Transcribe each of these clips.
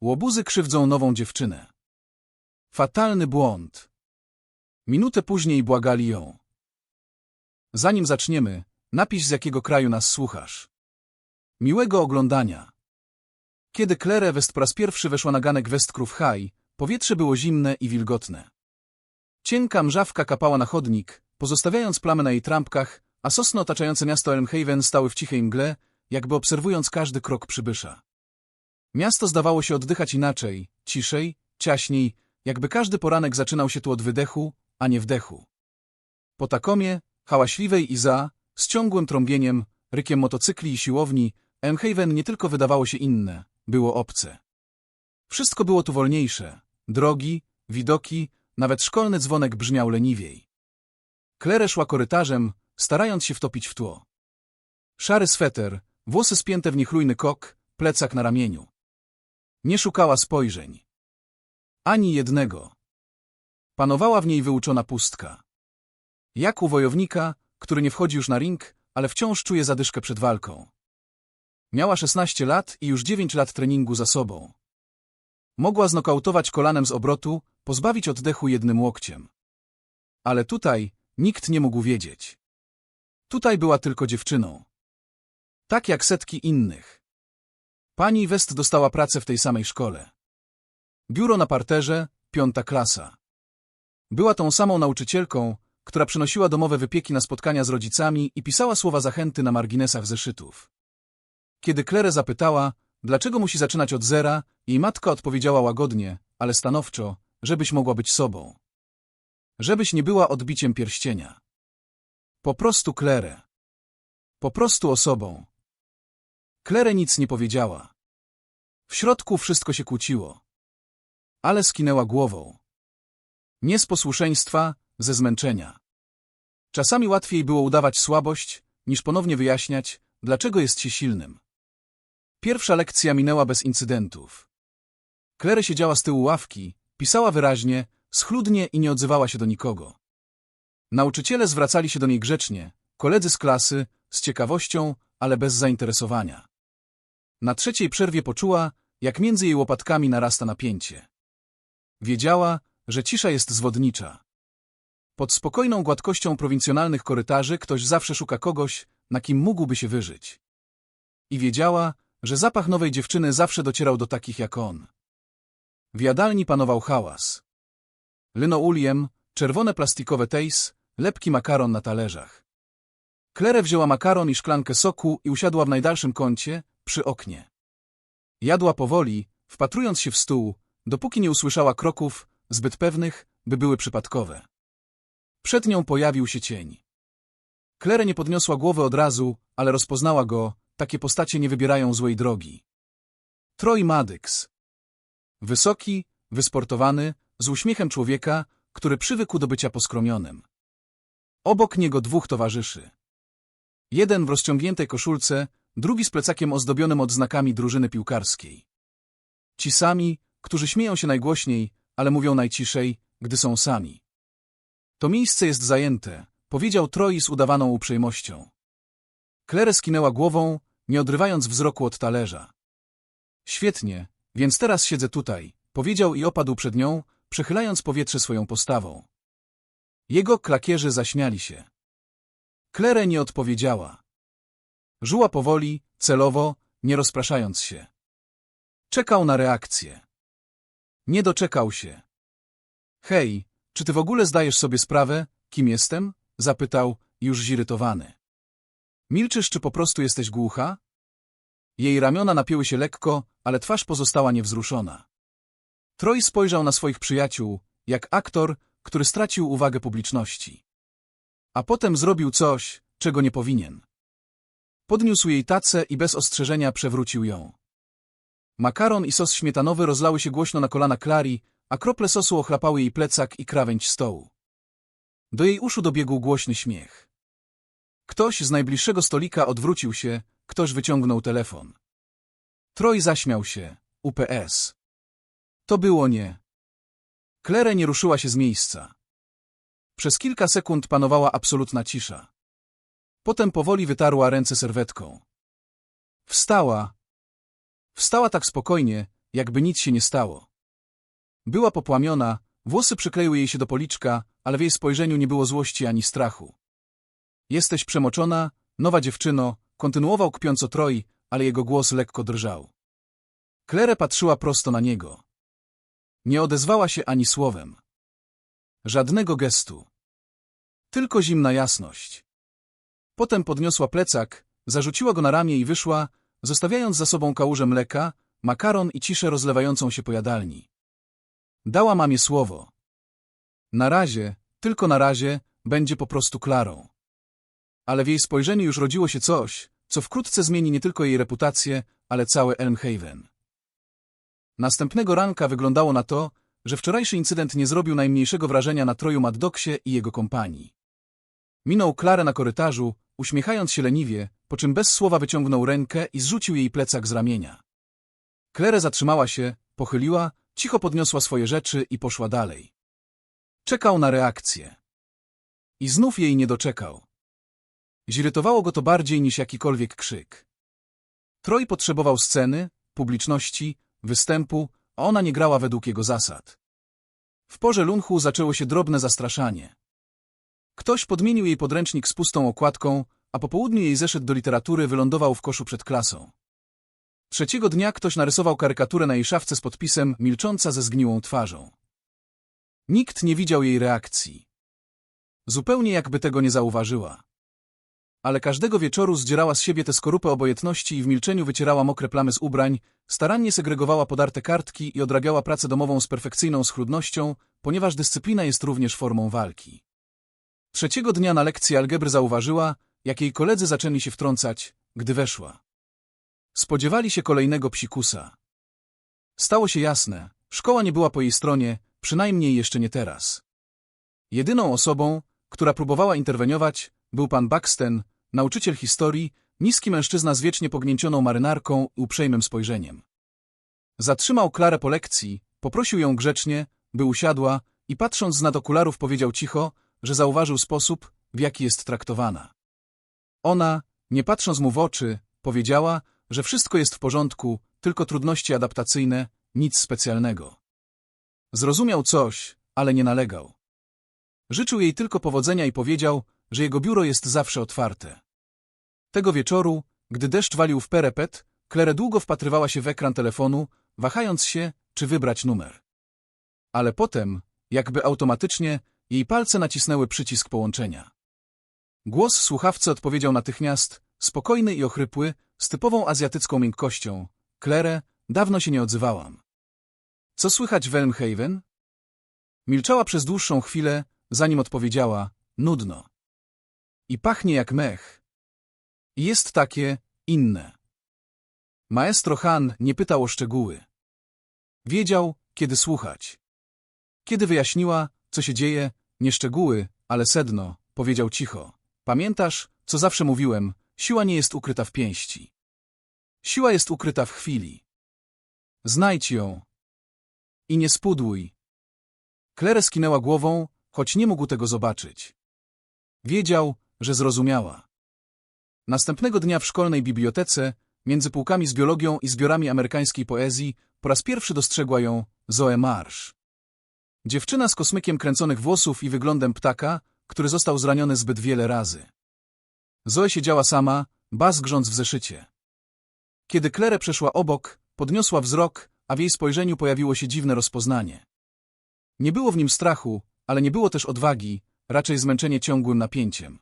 Łobuzy krzywdzą nową dziewczynę. Fatalny błąd. Minutę później błagali ją. Zanim zaczniemy, napisz z jakiego kraju nas słuchasz. Miłego oglądania. Kiedy Claire West po raz pierwszy weszła na ganek Westcrów High, powietrze było zimne i wilgotne. Cienka mrzawka kapała na chodnik, pozostawiając plamy na jej trampkach, a sosny otaczające miasto Elmhaven stały w cichej mgle, jakby obserwując każdy krok przybysza. Miasto zdawało się oddychać inaczej, ciszej, ciaśniej, jakby każdy poranek zaczynał się tu od wydechu, a nie wdechu. Po takomie, hałaśliwej i za, z ciągłym trąbieniem, rykiem motocykli i siłowni, Elmhaven nie tylko wydawało się inne, było obce. Wszystko było tu wolniejsze, drogi, widoki, nawet szkolny dzwonek brzmiał leniwiej. Claire szła korytarzem, starając się wtopić w tło. Szary sweter, włosy spięte w niechlujny kok, plecak na ramieniu. Nie szukała spojrzeń. Ani jednego. Panowała w niej wyuczona pustka. Jak u wojownika, który nie wchodzi już na ring, ale wciąż czuje zadyszkę przed walką. Miała 16 lat i już 9 lat treningu za sobą. Mogła znokautować kolanem z obrotu, pozbawić oddechu jednym łokciem. Ale tutaj nikt nie mógł wiedzieć. Tutaj była tylko dziewczyną. Tak jak setki innych. Pani West dostała pracę w tej samej szkole. Biuro na parterze, piąta klasa. Była tą samą nauczycielką, która przynosiła domowe wypieki na spotkania z rodzicami i pisała słowa zachęty na marginesach zeszytów. Kiedy Claire zapytała, dlaczego musi zaczynać od zera, jej matka odpowiedziała łagodnie, ale stanowczo, żebyś mogła być sobą. Żebyś nie była odbiciem pierścienia. Po prostu Claire. Po prostu osobą. Claire nic nie powiedziała. W środku wszystko się kłóciło. Ale skinęła głową. Nie z posłuszeństwa, ze zmęczenia. Czasami łatwiej było udawać słabość, niż ponownie wyjaśniać, dlaczego jest się silnym. Pierwsza lekcja minęła bez incydentów. Claire siedziała z tyłu ławki, pisała wyraźnie, schludnie i nie odzywała się do nikogo. Nauczyciele zwracali się do niej grzecznie, koledzy z klasy, z ciekawością, ale bez zainteresowania. Na trzeciej przerwie poczuła, jak między jej łopatkami narasta napięcie. Wiedziała, że cisza jest zwodnicza. Pod spokojną gładkością prowincjonalnych korytarzy ktoś zawsze szuka kogoś, na kim mógłby się wyżyć. I wiedziała, że zapach nowej dziewczyny zawsze docierał do takich jak on. W jadalni panował hałas. Linouliem, czerwone plastikowe tejs, lepki makaron na talerzach. Claire wzięła makaron i szklankę soku i usiadła w najdalszym kącie, przy oknie. Jadła powoli, wpatrując się w stół, dopóki nie usłyszała kroków, zbyt pewnych, by były przypadkowe. Przed nią pojawił się cień. Claire nie podniosła głowy od razu, ale rozpoznała go, takie postacie nie wybierają złej drogi. Troy Maddox. Wysoki, wysportowany, z uśmiechem człowieka, który przywykł do bycia poskromionym. Obok niego dwóch towarzyszy. Jeden w rozciągniętej koszulce, drugi z plecakiem ozdobionym odznakami drużyny piłkarskiej. Ci sami, którzy śmieją się najgłośniej, ale mówią najciszej, gdy są sami. To miejsce jest zajęte, powiedział Troy z udawaną uprzejmością. Claire skinęła głową, nie odrywając wzroku od talerza. Świetnie, więc teraz siedzę tutaj, powiedział i opadł przed nią, przechylając powietrze swoją postawą. Jego klakierzy zaśmiali się. Claire nie odpowiedziała. Żuła powoli, celowo, nie rozpraszając się. Czekał na reakcję. Nie doczekał się. Hej, czy ty w ogóle zdajesz sobie sprawę, kim jestem? Zapytał, już zirytowany. Milczysz, czy po prostu jesteś głucha? Jej ramiona napięły się lekko, ale twarz pozostała niewzruszona. Troy spojrzał na swoich przyjaciół, jak aktor, który stracił uwagę publiczności. A potem zrobił coś, czego nie powinien. Podniósł jej tacę i bez ostrzeżenia przewrócił ją. Makaron i sos śmietanowy rozlały się głośno na kolana Klari, a krople sosu ochlapały jej plecak i krawędź stołu. Do jej uszu dobiegł głośny śmiech. Ktoś z najbliższego stolika odwrócił się, ktoś wyciągnął telefon. Troj zaśmiał się. UPS. To było nie. Klere nie ruszyła się z miejsca. Przez kilka sekund panowała absolutna cisza. Potem powoli wytarła ręce serwetką. Wstała. Wstała tak spokojnie, jakby nic się nie stało. Była popłamiona, włosy przykleiły jej się do policzka, ale w jej spojrzeniu nie było złości ani strachu. Jesteś przemoczona, nowa dziewczyno, kontynuował kpiąco Troj, ale jego głos lekko drżał. Klere patrzyła prosto na niego. Nie odezwała się ani słowem. Żadnego gestu. Tylko zimna jasność. Potem podniosła plecak, zarzuciła go na ramię i wyszła, zostawiając za sobą kałużę mleka, makaron i ciszę rozlewającą się po jadalni. Dała mamie słowo. Na razie, tylko na razie, będzie po prostu Klarą. Ale w jej spojrzeniu już rodziło się coś, co wkrótce zmieni nie tylko jej reputację, ale całe Elmhaven. Następnego ranka wyglądało na to, że wczorajszy incydent nie zrobił najmniejszego wrażenia na Troju Maddoksie i jego kompanii. Minął Klarę na korytarzu, uśmiechając się leniwie, po czym bez słowa wyciągnął rękę i zrzucił jej plecak z ramienia. Klere zatrzymała się, pochyliła, cicho podniosła swoje rzeczy i poszła dalej. Czekał na reakcję. I znów jej nie doczekał. Zirytowało go to bardziej niż jakikolwiek krzyk. Troj potrzebował sceny, publiczności, występu, a ona nie grała według jego zasad. W porze lunchu zaczęło się drobne zastraszanie. Ktoś podmienił jej podręcznik z pustą okładką, a po południu jej zeszyt do literatury wylądował w koszu przed klasą. Trzeciego dnia ktoś narysował karykaturę na jej szafce z podpisem milcząca ze zgniłą twarzą. Nikt nie widział jej reakcji. Zupełnie jakby tego nie zauważyła. Ale każdego wieczoru zdzierała z siebie tę skorupę obojętności i w milczeniu wycierała mokre plamy z ubrań, starannie segregowała podarte kartki i odrabiała pracę domową z perfekcyjną schludnością, ponieważ dyscyplina jest również formą walki. Trzeciego dnia na lekcji algebry zauważyła, jak jej koledzy zaczęli się wtrącać, gdy weszła. Spodziewali się kolejnego psikusa. Stało się jasne, szkoła nie była po jej stronie, przynajmniej jeszcze nie teraz. Jedyną osobą, która próbowała interweniować, był pan Buxton, nauczyciel historii, niski mężczyzna z wiecznie pognięcioną marynarką i uprzejmym spojrzeniem. Zatrzymał Klarę po lekcji, poprosił ją grzecznie, by usiadła i patrząc z nad okularów powiedział cicho, że zauważył sposób, w jaki jest traktowana. Ona, nie patrząc mu w oczy, powiedziała, że wszystko jest w porządku, tylko trudności adaptacyjne, nic specjalnego. Zrozumiał coś, ale nie nalegał. Życzył jej tylko powodzenia i powiedział, że jego biuro jest zawsze otwarte. Tego wieczoru, gdy deszcz walił w perepet, Klere długo wpatrywała się w ekran telefonu, wahając się, czy wybrać numer. Ale potem, jakby automatycznie, jej palce nacisnęły przycisk połączenia. Głos w słuchawce odpowiedział natychmiast, spokojny i ochrypły, z typową azjatycką miękkością. Klere, dawno się nie odzywałam. Co słychać w Elmhaven? Milczała przez dłuższą chwilę, zanim odpowiedziała, nudno. I pachnie jak mech. I jest takie, inne. Maestro Han nie pytał o szczegóły. Wiedział, kiedy słuchać. Kiedy wyjaśniła, co się dzieje, nie szczegóły, ale sedno, powiedział cicho. Pamiętasz, co zawsze mówiłem, siła nie jest ukryta w pięści. Siła jest ukryta w chwili. Znajdź ją. I nie spudłuj. Klere skinęła głową, choć nie mógł tego zobaczyć. Wiedział, że zrozumiała. Następnego dnia w szkolnej bibliotece, między półkami z biologią i zbiorami amerykańskiej poezji, po raz pierwszy dostrzegła ją Zoe Marsh. Dziewczyna z kosmykiem kręconych włosów i wyglądem ptaka, który został zraniony zbyt wiele razy. Zoe siedziała sama, bazgrząc w zeszycie. Kiedy Klere przeszła obok, podniosła wzrok, a w jej spojrzeniu pojawiło się dziwne rozpoznanie. Nie było w nim strachu, ale nie było też odwagi, raczej zmęczenie ciągłym napięciem.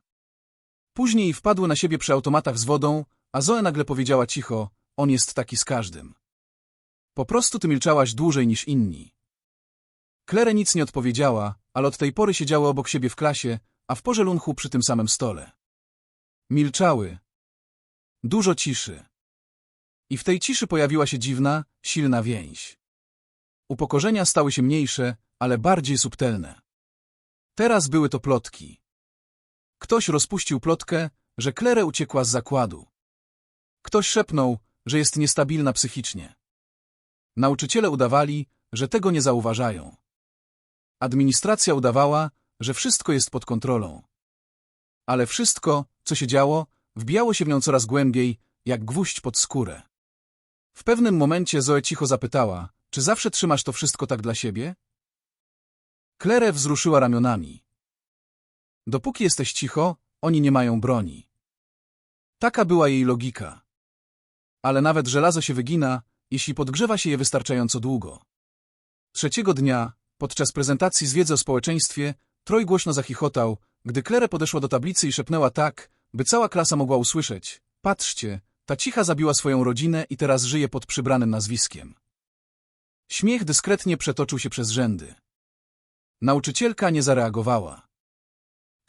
Później wpadły na siebie przy automatach z wodą, a Zoe nagle powiedziała cicho, on jest taki z każdym. Po prostu ty milczałaś dłużej niż inni. Klere nic nie odpowiedziała, ale od tej pory siedziały obok siebie w klasie, a w porze lunchu przy tym samym stole. Milczały. Dużo ciszy. I w tej ciszy pojawiła się dziwna, silna więź. Upokorzenia stały się mniejsze, ale bardziej subtelne. Teraz były to plotki. Ktoś rozpuścił plotkę, że Klere uciekła z zakładu. Ktoś szepnął, że jest niestabilna psychicznie. Nauczyciele udawali, że tego nie zauważają. Administracja udawała, że wszystko jest pod kontrolą. Ale wszystko, co się działo, wbijało się w nią coraz głębiej, jak gwóźdź pod skórę. W pewnym momencie Zoe cicho zapytała, czy zawsze trzymasz to wszystko tak dla siebie? Claire wzruszyła ramionami. Dopóki jesteś cicho, oni nie mają broni. Taka była jej logika. Ale nawet żelazo się wygina, jeśli podgrzewa się je wystarczająco długo. Trzeciego dnia, podczas prezentacji z wiedzy o społeczeństwie, Troj głośno zachichotał, gdy Claire podeszła do tablicy i szepnęła tak, by cała klasa mogła usłyszeć. Patrzcie, ta cicha zabiła swoją rodzinę i teraz żyje pod przybranym nazwiskiem. Śmiech dyskretnie przetoczył się przez rzędy. Nauczycielka nie zareagowała.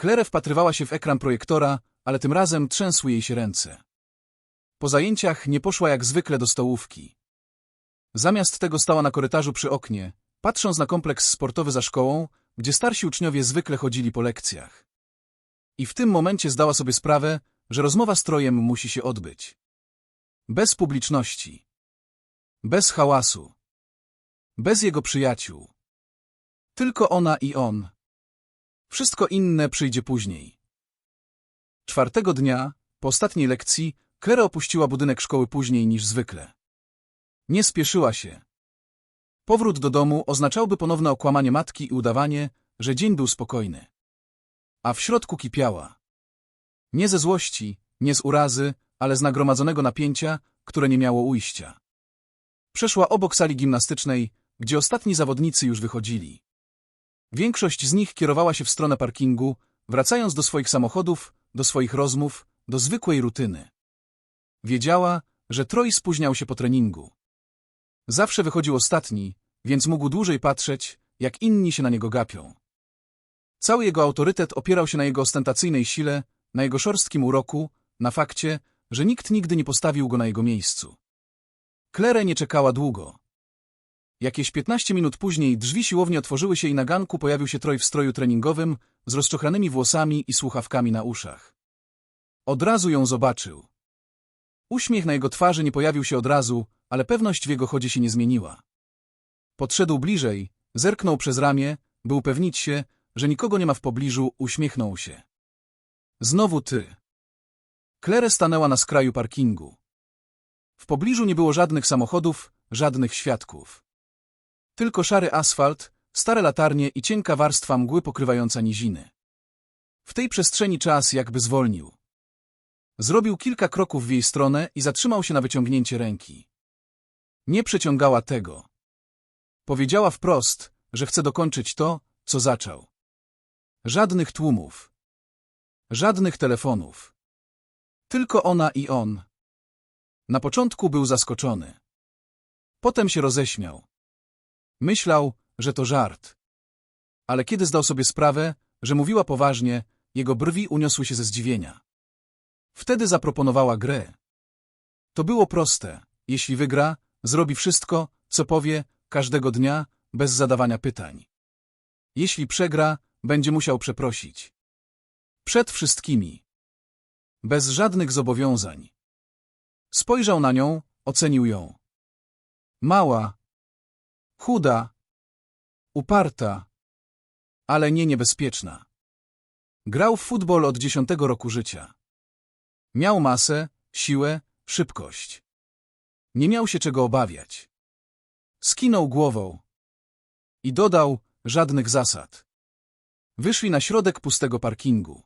Claire wpatrywała się w ekran projektora, ale tym razem trzęsły jej się ręce. Po zajęciach nie poszła jak zwykle do stołówki. Zamiast tego stała na korytarzu przy oknie, patrząc na kompleks sportowy za szkołą, gdzie starsi uczniowie zwykle chodzili po lekcjach. I w tym momencie zdała sobie sprawę, że rozmowa z Trojem musi się odbyć. Bez publiczności. Bez hałasu. Bez jego przyjaciół. Tylko ona i on. Wszystko inne przyjdzie później. Czwartego dnia, po ostatniej lekcji, Claire opuściła budynek szkoły później niż zwykle. Nie spieszyła się. Powrót do domu oznaczałby ponowne okłamanie matki i udawanie, że dzień był spokojny. A w środku kipiała. Nie ze złości, nie z urazy, ale z nagromadzonego napięcia, które nie miało ujścia. Przeszła obok sali gimnastycznej, gdzie ostatni zawodnicy już wychodzili. Większość z nich kierowała się w stronę parkingu, wracając do swoich samochodów, do swoich rozmów, do zwykłej rutyny. Wiedziała, że Troj spóźniał się po treningu. Zawsze wychodził ostatni, więc mógł dłużej patrzeć, jak inni się na niego gapią. Cały jego autorytet opierał się na jego ostentacyjnej sile, na jego szorstkim uroku, na fakcie, że nikt nigdy nie postawił go na jego miejscu. Claire nie czekała długo. Jakieś 15 minut później drzwi siłowni otworzyły się i na ganku pojawił się Troj w stroju treningowym z rozczochranymi włosami i słuchawkami na uszach. Od razu ją zobaczył. Uśmiech na jego twarzy nie pojawił się od razu, ale pewność w jego chodzie się nie zmieniła. Podszedł bliżej, zerknął przez ramię, by upewnić się, że nikogo nie ma w pobliżu, uśmiechnął się. Znowu ty. Claire stanęła na skraju parkingu. W pobliżu nie było żadnych samochodów, żadnych świadków. Tylko szary asfalt, stare latarnie i cienka warstwa mgły pokrywająca niziny. W tej przestrzeni czas jakby zwolnił. Zrobił kilka kroków w jej stronę i zatrzymał się na wyciągnięcie ręki. Nie przeciągała tego. Powiedziała wprost, że chce dokończyć to, co zaczął. Żadnych tłumów. Żadnych telefonów. Tylko ona i on. Na początku był zaskoczony. Potem się roześmiał. Myślał, że to żart. Ale kiedy zdał sobie sprawę, że mówiła poważnie, jego brwi uniosły się ze zdziwienia. Wtedy zaproponowała grę. To było proste. Jeśli wygra, zrobi wszystko, co powie, każdego dnia, bez zadawania pytań. Jeśli przegra, będzie musiał przeprosić. Przed wszystkimi. Bez żadnych zobowiązań. Spojrzał na nią, ocenił ją. Mała. Chuda. Uparta. Ale nie niebezpieczna. Grał w futbol od dziesiątego roku życia. Miał masę, siłę, szybkość. Nie miał się czego obawiać. Skinął głową. I dodał, żadnych zasad. Wyszli na środek pustego parkingu.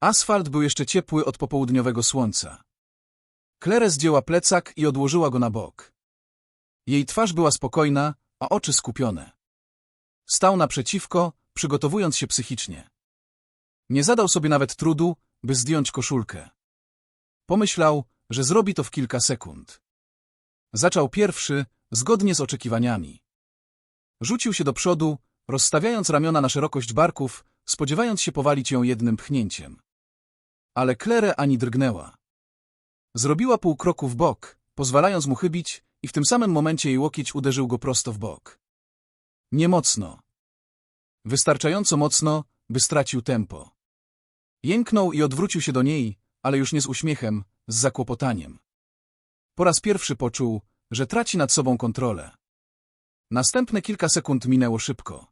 Asfalt był jeszcze ciepły od popołudniowego słońca. Claire zdjęła plecak i odłożyła go na bok. Jej twarz była spokojna, a oczy skupione. Stał naprzeciwko, przygotowując się psychicznie. Nie zadał sobie nawet trudu, by zdjąć koszulkę. Pomyślał, że zrobi to w kilka sekund. Zaczął pierwszy, zgodnie z oczekiwaniami. Rzucił się do przodu, rozstawiając ramiona na szerokość barków, spodziewając się powalić ją jednym pchnięciem. Ale Claire ani drgnęła. Zrobiła pół kroku w bok, pozwalając mu chybić i w tym samym momencie jej łokieć uderzył go prosto w bok. Nie mocno. Wystarczająco mocno, by stracił tempo. Jęknął i odwrócił się do niej, ale już nie z uśmiechem, z zakłopotaniem. Po raz pierwszy poczuł, że traci nad sobą kontrolę. Następne kilka sekund minęło szybko.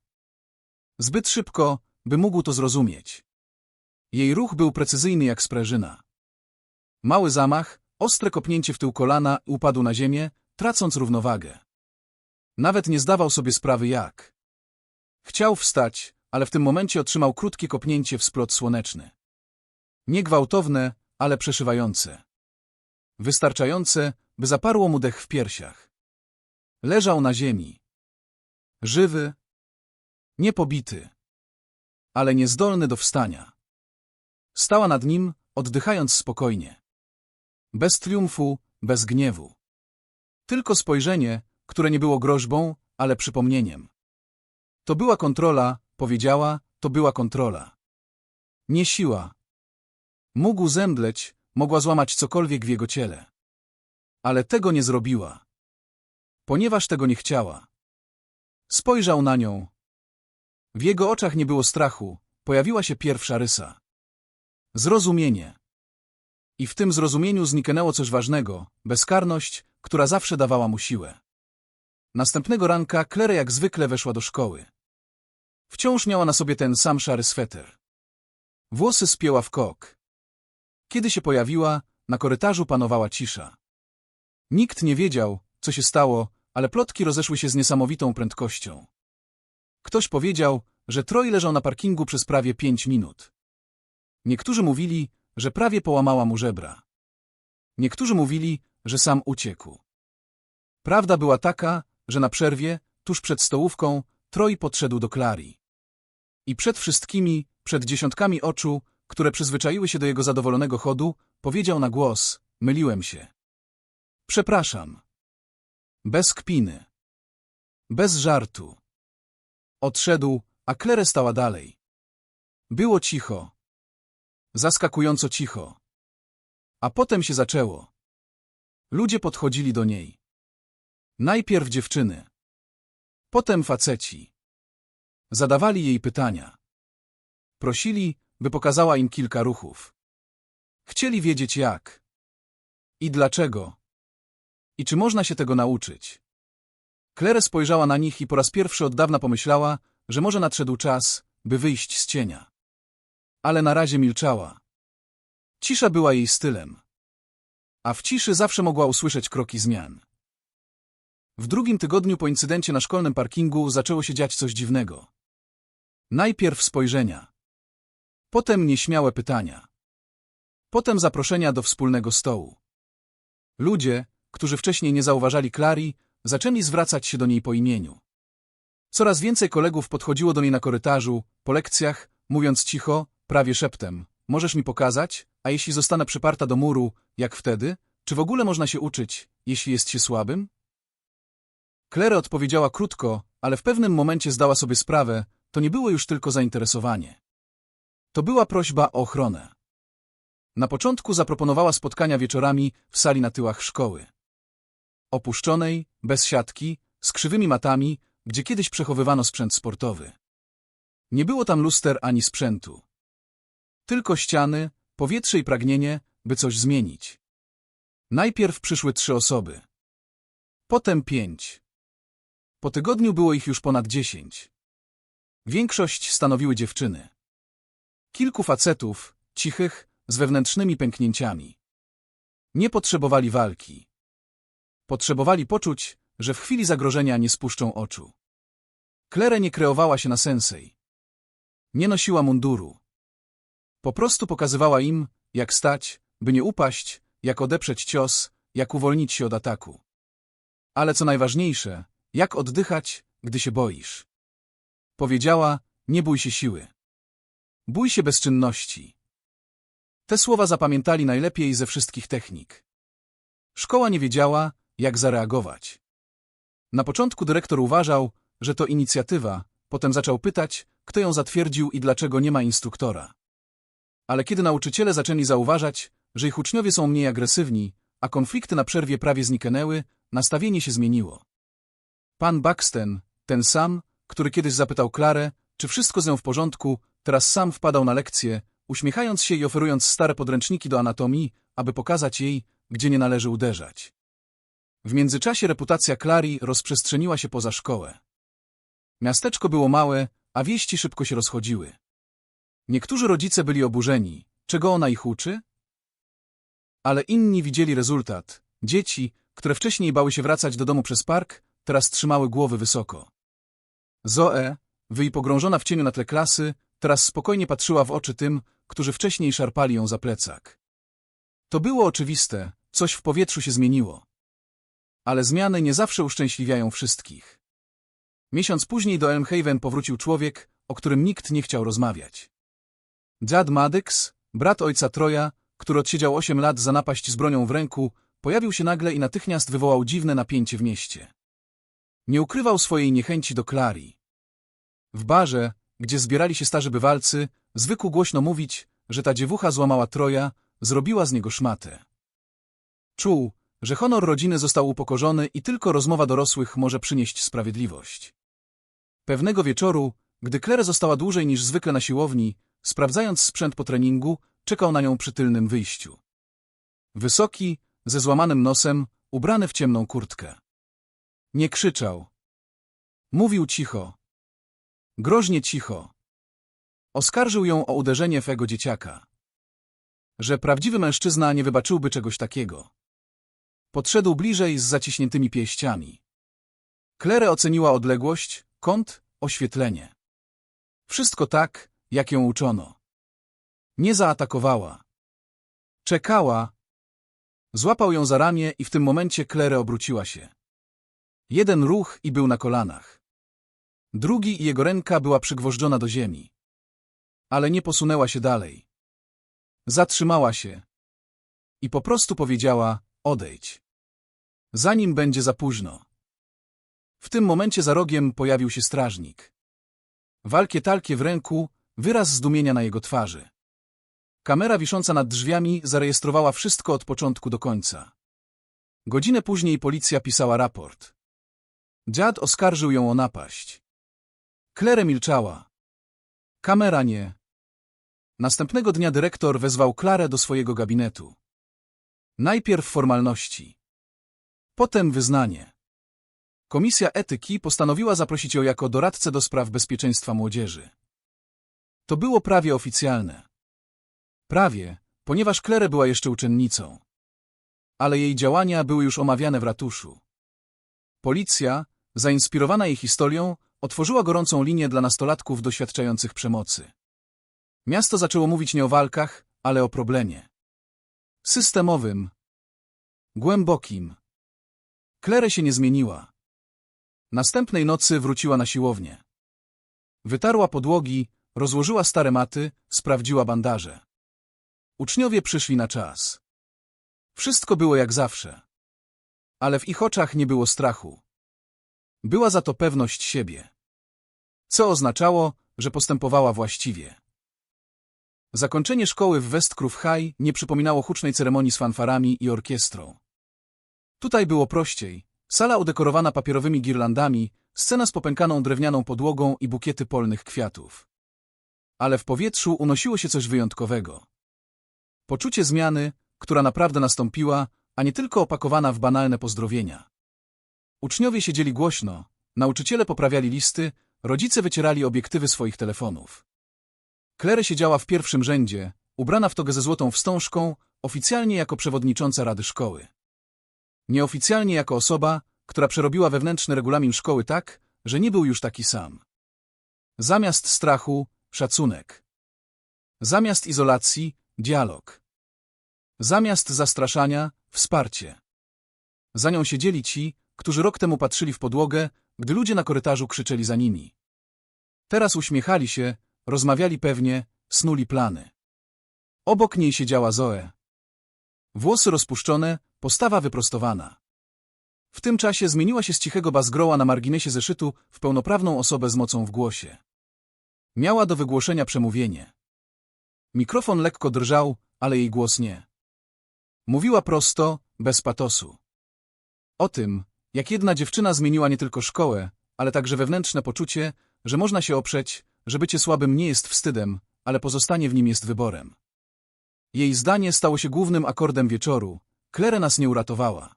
Zbyt szybko, by mógł to zrozumieć. Jej ruch był precyzyjny jak sprężyna. Mały zamach, Ostre kopnięcie w tył kolana upadł na ziemię, tracąc równowagę. Nawet nie zdawał sobie sprawy jak. Chciał wstać, ale w tym momencie otrzymał krótkie kopnięcie w splot słoneczny. Nie gwałtowne, ale przeszywające. Wystarczające, by zaparło mu dech w piersiach. Leżał na ziemi. Żywy, niepobity, ale niezdolny do wstania. Stała nad nim, oddychając spokojnie. Bez triumfu, bez gniewu. Tylko spojrzenie, które nie było groźbą, ale przypomnieniem. To była kontrola, powiedziała, to była kontrola. Nie siła. Mógł zemdleć, mogła złamać cokolwiek w jego ciele. Ale tego nie zrobiła. Ponieważ tego nie chciała. Spojrzał na nią. W jego oczach nie było strachu, pojawiła się pierwsza rysa. Zrozumienie. I w tym zrozumieniu zniknęło coś ważnego, bezkarność, która zawsze dawała mu siłę. Następnego ranka Claire jak zwykle weszła do szkoły. Wciąż miała na sobie ten sam szary sweter. Włosy spięła w kok. Kiedy się pojawiła, na korytarzu panowała cisza. Nikt nie wiedział, co się stało, ale plotki rozeszły się z niesamowitą prędkością. Ktoś powiedział, że Troy leżał na parkingu przez prawie pięć minut. Niektórzy mówili, że prawie połamała mu żebra. Niektórzy mówili, że sam uciekł. Prawda była taka, że na przerwie, tuż przed stołówką, Troy podszedł do Clary. I przed wszystkimi, przed dziesiątkami oczu, które przyzwyczaiły się do jego zadowolonego chodu, powiedział na głos, myliłem się. Przepraszam. Bez kpiny. Bez żartu. Odszedł, a Claire stała dalej. Było cicho. Zaskakująco cicho. A potem się zaczęło. Ludzie podchodzili do niej. Najpierw dziewczyny. Potem faceci. Zadawali jej pytania. Prosili, by pokazała im kilka ruchów. Chcieli wiedzieć jak. I dlaczego. I czy można się tego nauczyć. Claire spojrzała na nich i po raz pierwszy od dawna pomyślała, że może nadszedł czas, by wyjść z cienia. Ale na razie milczała. Cisza była jej stylem. A w ciszy zawsze mogła usłyszeć kroki zmian. W drugim tygodniu po incydencie na szkolnym parkingu zaczęło się dziać coś dziwnego. Najpierw spojrzenia. Potem nieśmiałe pytania. Potem zaproszenia do wspólnego stołu. Ludzie, którzy wcześniej nie zauważali Klari, zaczęli zwracać się do niej po imieniu. Coraz więcej kolegów podchodziło do niej na korytarzu, po lekcjach, mówiąc cicho, prawie szeptem. Możesz mi pokazać? A jeśli zostanę przyparta do muru, jak wtedy? Czy w ogóle można się uczyć, jeśli jest się słabym? Claire odpowiedziała krótko, ale w pewnym momencie zdała sobie sprawę, to nie było już tylko zainteresowanie. To była prośba o ochronę. Na początku zaproponowała spotkania wieczorami w sali na tyłach szkoły. Opuszczonej, bez siatki, z krzywymi matami, gdzie kiedyś przechowywano sprzęt sportowy. Nie było tam luster ani sprzętu. Tylko ściany, powietrze i pragnienie, by coś zmienić. Najpierw przyszły trzy osoby. Potem pięć. Po tygodniu było ich już ponad dziesięć. Większość stanowiły dziewczyny. Kilku facetów, cichych, z wewnętrznymi pęknięciami. Nie potrzebowali walki. Potrzebowali poczuć, że w chwili zagrożenia nie spuszczą oczu. Klere nie kreowała się na sensej. Nie nosiła munduru. Po prostu pokazywała im, jak stać, by nie upaść, jak odeprzeć cios, jak uwolnić się od ataku. Ale co najważniejsze, jak oddychać, gdy się boisz. Powiedziała, nie bój się siły. Bój się bezczynności. Te słowa zapamiętali najlepiej ze wszystkich technik. Szkoła nie wiedziała, jak zareagować. Na początku dyrektor uważał, że to inicjatywa, potem zaczął pytać, kto ją zatwierdził i dlaczego nie ma instruktora. Ale kiedy nauczyciele zaczęli zauważać, że ich uczniowie są mniej agresywni, a konflikty na przerwie prawie zniknęły, nastawienie się zmieniło. Pan Buxton, ten sam, który kiedyś zapytał Klarę, czy wszystko z nią w porządku, teraz sam wpadał na lekcję, uśmiechając się i oferując stare podręczniki do anatomii, aby pokazać jej, gdzie nie należy uderzać. W międzyczasie reputacja Clary rozprzestrzeniła się poza szkołę. Miasteczko było małe, a wieści szybko się rozchodziły. Niektórzy rodzice byli oburzeni. Czego ona ich uczy? Ale inni widzieli rezultat. Dzieci, które wcześniej bały się wracać do domu przez park, teraz trzymały głowy wysoko. Zoe, wyj pogrążona w cieniu na tle klasy, teraz spokojnie patrzyła w oczy tym, którzy wcześniej szarpali ją za plecak. To było oczywiste, coś w powietrzu się zmieniło. Ale zmiany nie zawsze uszczęśliwiają wszystkich. Miesiąc później do Elmhaven powrócił człowiek, o którym nikt nie chciał rozmawiać. Dziad Maddox, brat ojca Troja, który odsiedział osiem lat za napaść z bronią w ręku, pojawił się nagle i natychmiast wywołał dziwne napięcie w mieście. Nie ukrywał swojej niechęci do Clary. W barze, gdzie zbierali się starzy bywalcy, zwykł głośno mówić, że ta dziewucha złamała Troja, zrobiła z niego szmatę. Czuł, że honor rodziny został upokorzony i tylko rozmowa dorosłych może przynieść sprawiedliwość. Pewnego wieczoru, gdy Claire została dłużej niż zwykle na siłowni, sprawdzając sprzęt po treningu, czekał na nią przy tylnym wyjściu. Wysoki, ze złamanym nosem, ubrany w ciemną kurtkę. Nie krzyczał. Mówił cicho. Groźnie cicho. Oskarżył ją o uderzenie w ego dzieciaka. Że prawdziwy mężczyzna nie wybaczyłby czegoś takiego. Podszedł bliżej z zaciśniętymi pięściami. Klere oceniła odległość, kąt, oświetlenie. Wszystko tak, jak ją uczono. Nie zaatakowała. Czekała. Złapał ją za ramię i w tym momencie Klere obróciła się. Jeden ruch i był na kolanach. Drugi i jego ręka była przygwożdżona do ziemi. Ale nie posunęła się dalej. Zatrzymała się. I po prostu powiedziała, odejdź. Zanim będzie za późno. W tym momencie za rogiem pojawił się strażnik. Walkie talkie w ręku, wyraz zdumienia na jego twarzy. Kamera wisząca nad drzwiami zarejestrowała wszystko od początku do końca. Godzinę później policja pisała raport. Dziad oskarżył ją o napaść. Klere milczała. Kamera nie. Następnego dnia dyrektor wezwał Klarę do swojego gabinetu. Najpierw formalności. Potem wyznanie. Komisja etyki postanowiła zaprosić ją jako doradcę do spraw bezpieczeństwa młodzieży. To było prawie oficjalne. Prawie, ponieważ Klere była jeszcze uczennicą. Ale jej działania były już omawiane w ratuszu. Policja, zainspirowana jej historią, otworzyła gorącą linię dla nastolatków doświadczających przemocy. Miasto zaczęło mówić nie o walkach, ale o problemie. Systemowym. Głębokim. Klere się nie zmieniła. Następnej nocy wróciła na siłownię. Wytarła podłogi, rozłożyła stare maty, sprawdziła bandaże. Uczniowie przyszli na czas. Wszystko było jak zawsze. Ale w ich oczach nie było strachu. Była za to pewność siebie. Co oznaczało, że postępowała właściwie. Zakończenie szkoły w Westcruf High nie przypominało hucznej ceremonii z fanfarami i orkiestrą. Tutaj było prościej. Sala udekorowana papierowymi girlandami, scena z popękaną drewnianą podłogą i bukiety polnych kwiatów. Ale w powietrzu unosiło się coś wyjątkowego. Poczucie zmiany, która naprawdę nastąpiła, a nie tylko opakowana w banalne pozdrowienia. Uczniowie siedzieli głośno, nauczyciele poprawiali listy, rodzice wycierali obiektywy swoich telefonów. Claire siedziała w pierwszym rzędzie, ubrana w togę ze złotą wstążką, oficjalnie jako przewodnicząca rady szkoły. Nieoficjalnie jako osoba, która przerobiła wewnętrzny regulamin szkoły tak, że nie był już taki sam. Zamiast strachu, szacunek. Zamiast izolacji, dialog. Zamiast zastraszania, wsparcie. Za nią siedzieli ci, którzy rok temu patrzyli w podłogę, gdy ludzie na korytarzu krzyczeli za nimi. Teraz uśmiechali się, rozmawiali pewnie, snuli plany. Obok niej siedziała Zoe. Włosy rozpuszczone, postawa wyprostowana. W tym czasie zmieniła się z cichego bazgroła na marginesie zeszytu w pełnoprawną osobę z mocą w głosie. Miała do wygłoszenia przemówienie. Mikrofon lekko drżał, ale jej głos nie. Mówiła prosto, bez patosu. O tym, jak jedna dziewczyna zmieniła nie tylko szkołę, ale także wewnętrzne poczucie, że można się oprzeć, że bycie słabym nie jest wstydem, ale pozostanie w nim jest wyborem. Jej zdanie stało się głównym akordem wieczoru. Klere nas nie uratowała.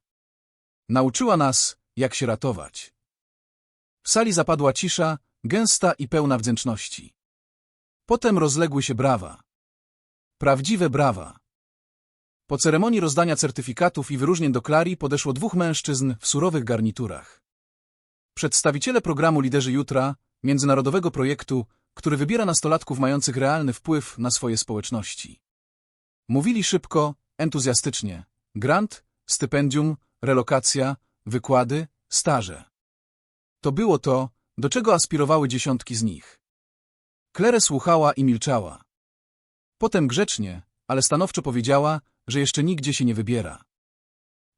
Nauczyła nas, jak się ratować. W sali zapadła cisza, gęsta i pełna wdzięczności. Potem rozległy się brawa. Prawdziwe brawa. Po ceremonii rozdania certyfikatów i wyróżnień do Clarii podeszło dwóch mężczyzn w surowych garniturach. Przedstawiciele programu Liderzy Jutra, międzynarodowego projektu, który wybiera nastolatków mających realny wpływ na swoje społeczności. Mówili szybko, entuzjastycznie. Grant, stypendium, relokacja, wykłady, staże. To było to, do czego aspirowały dziesiątki z nich. Claire słuchała i milczała. Potem grzecznie, ale stanowczo powiedziała, że jeszcze nigdzie się nie wybiera.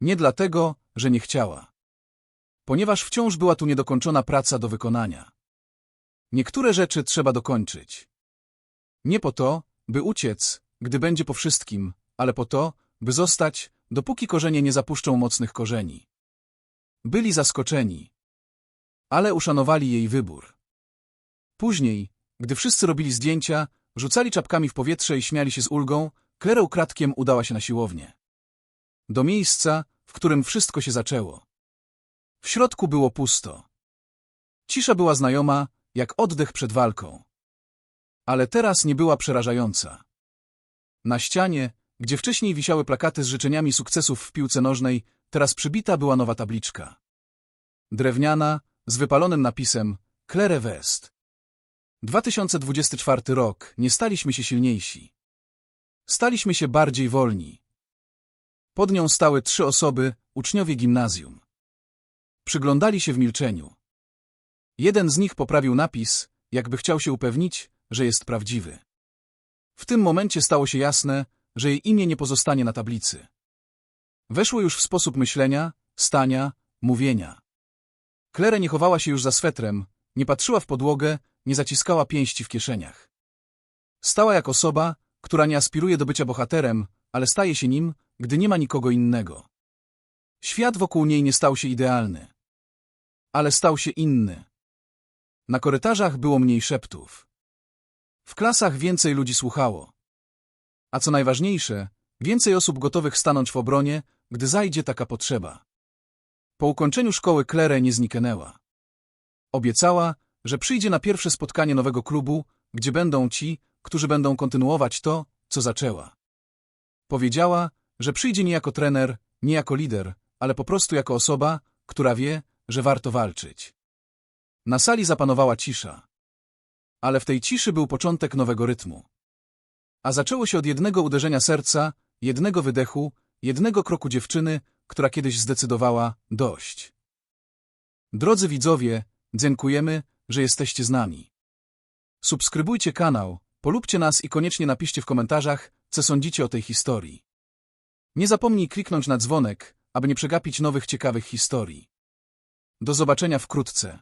Nie dlatego, że nie chciała. Ponieważ wciąż była tu niedokończona praca do wykonania. Niektóre rzeczy trzeba dokończyć. Nie po to, by uciec, gdy będzie po wszystkim, ale po to, by zostać, dopóki korzenie nie zapuszczą mocnych korzeni. Byli zaskoczeni, ale uszanowali jej wybór. Później, gdy wszyscy robili zdjęcia, rzucali czapkami w powietrze i śmiali się z ulgą, Claire ukradkiem udała się na siłownię. Do miejsca, w którym wszystko się zaczęło. W środku było pusto. Cisza była znajoma, jak oddech przed walką. Ale teraz nie była przerażająca. Na ścianie, gdzie wcześniej wisiały plakaty z życzeniami sukcesów w piłce nożnej, teraz przybita była nowa tabliczka. Drewniana, z wypalonym napisem Claire West. 2024 rok, nie staliśmy się silniejsi. Staliśmy się bardziej wolni. Pod nią stały trzy osoby, uczniowie gimnazjum. Przyglądali się w milczeniu. Jeden z nich poprawił napis, jakby chciał się upewnić, że jest prawdziwy. W tym momencie stało się jasne, że jej imię nie pozostanie na tablicy. Weszło już w sposób myślenia, stania, mówienia. Klere nie chowała się już za swetrem, nie patrzyła w podłogę, nie zaciskała pięści w kieszeniach. Stała jak osoba, która nie aspiruje do bycia bohaterem, ale staje się nim, gdy nie ma nikogo innego. Świat wokół niej nie stał się idealny. Ale stał się inny. Na korytarzach było mniej szeptów. W klasach więcej ludzi słuchało. A co najważniejsze, więcej osób gotowych stanąć w obronie, gdy zajdzie taka potrzeba. Po ukończeniu szkoły Claire nie zniknęła. Obiecała, że przyjdzie na pierwsze spotkanie nowego klubu, gdzie będą ci, którzy będą kontynuować to, co zaczęła. Powiedziała, że przyjdzie nie jako trener, nie jako lider, ale po prostu jako osoba, która wie, że warto walczyć. Na sali zapanowała cisza. Ale w tej ciszy był początek nowego rytmu. A zaczęło się od jednego uderzenia serca, jednego wydechu, jednego kroku dziewczyny, która kiedyś zdecydowała dość. Drodzy widzowie, dziękujemy, że jesteście z nami. Subskrybujcie kanał, polubcie nas i koniecznie napiszcie w komentarzach, co sądzicie o tej historii. Nie zapomnij kliknąć na dzwonek, aby nie przegapić nowych ciekawych historii. Do zobaczenia wkrótce.